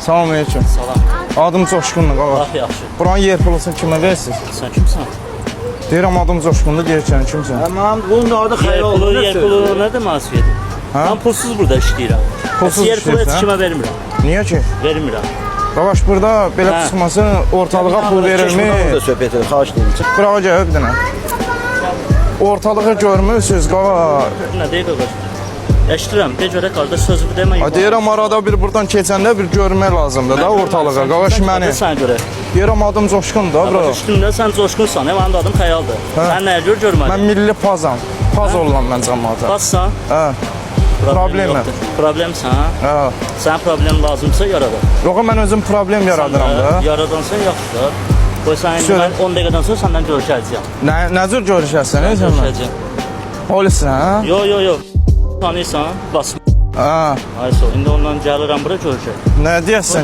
Salam aleyküm. Salam. Adım Coşkundur qaqa. Bax yaxşı. Buranın yer pulunu kimə versiniz? Sən kimsən? Deyirəm adım Coşkundur, deyirsən kimsən? Tamam, bunun da adı pulu, oldu. yer pulu nədir münasibəti? Ha? Mən pulsuz burada işləyirəm. Pulsuz Yer pulu heç kimə vermirəm. Niyə ki? Vermirəm. Qavaş burada belə Hə. çıxmasın, ortalığa pul Burada verilmi. söhbət edir, xahiş edirəm. Çıx. Qırağa gəl bir dənə. Ortalığı görmürsüz qaqa. Nə deyir qardaş? Eşidirəm. De görə qardaş sözümü demə. Ha, deyirəm arada bir buradan keçəndə bir görmək lazımdır da ortalığa. Qavaş məni. Sən görə. Deyirəm adım Coşkundur da bura. Qardaş üstündə sən coşqunsan. Mənim adım Xəyaldır. Sən nəyə görə Mən görmədin? milli pazam. Paz oluram mən cəmaata. Bassan. Hə. Problem mi? yoxdur. Problemsən. Hə. Sən problem lazımsa yaradar. Yox mən özüm problem yaradıram da. Yaradansan yaxşıdır. Qoy sən indi Şöyle. mən 10 dəqiqədən sonra səndən görüşəcəyəm. Nə nə cür görüşəsən sən? Görüşəcəyəm. Polissən, hə? Yo yo yo. Tanıysan, bas. Hə. Ay sağ. ol. İndi ondan gəlirəm bura görüşək. Nə deyəsən?